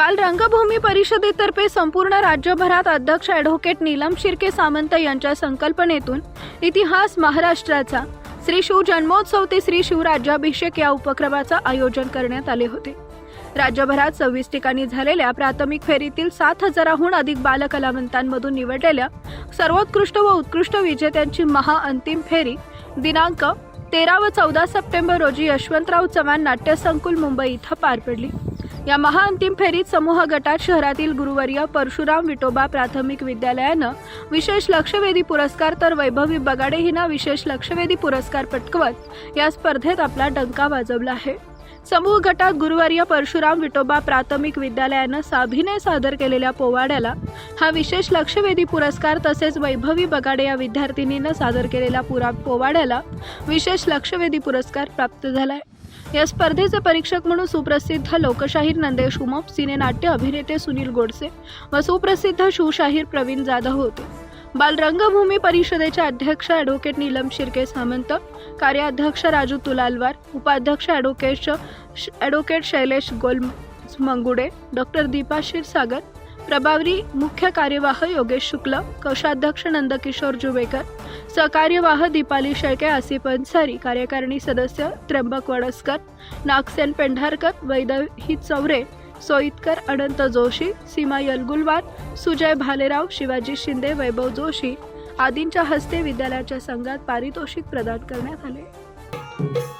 बाल रंगभूमी परिषदेतर्फे संपूर्ण राज्यभरात अध्यक्ष ॲडव्होकेट नीलम शिर्के सामंत यांच्या संकल्पनेतून इतिहास महाराष्ट्राचा श्री शिव जन्मोत्सव ते श्री शिवराज्याभिषेक या उपक्रमाचं आयोजन करण्यात आले होते. राज्यभरात सव्वीस ठिकाणी झालेल्या प्राथमिक फेरीतील सात हजाराहून अधिक बालकलावंतांमधून निवडलेल्या सर्वोत्कृष्ट व उत्कृष्ट विजेत्यांची महाअंतिम फेरी दिनांक तेरा व चौदा सप्टेंबर रोजी यशवंतराव चव्हाण नाट्यसंकुल मुंबई इथं पार पडली. या महाअंतिम फेरीत समूह गटात शहरातील गुरुवर्य परशुराम विटोबा प्राथमिक विद्यालयानं विशेष लक्षवेधी पुरस्कार तर वैभवी बगाडे हिनं विशेष लक्षवेधी पुरस्कार पटकवत या स्पर्धेत आपला डंका वाजवला आहे. समूह गटात गुरुवार्य परशुराम विटोबा प्राथमिक विद्यालयानं साभिनय सादर केलेल्या पोवाड्याला हा विशेष लक्षवेधी पुरस्कार तसेच वैभवी बगाडे या विद्यार्थिनीनं सादर केलेल्या पुरा पोवाड्याला विशेष लक्षवेधी पुरस्कार प्राप्त झालाय. या स्पर्धेचे परीक्षक म्हणून सुप्रसिद्ध लोकशाहीर नंदेश उमप सिनेनाट्य अभिनेते सुनील गोडसे व सुप्रसिद्ध शिवशाहीर प्रवीण जाधव होते. बालरंगभूमी परिषदेच्या परिषदेचे अध्यक्ष ॲडव्होकेट नीलम शिर्के सामंत कार्याध्यक्ष राजू तुलालवार उपाध्यक्ष advocate advocate Shailesh Gol Mangude doctor Deepa Kshirsagar प्रभारी मुख्य कार्यवाह योगेश शुक्ल कोषाध्यक्ष नंदकिशोर जुवेकर सहकार्यवाह दीपाली शेळके आसिफ अन्सारी कार्यकारिणी सदस्य त्र्यंबक वडसकर नागसेन पेंढारकर वैदही चौरे सोईतकर अनंत जोशी सीमा यलगुलवार सुजय भालेराव शिवाजी शिंदे वैभव जोशी आदींच्या हस्ते विद्यालयाच्या संघात पारितोषिक प्रदान करण्यात आले.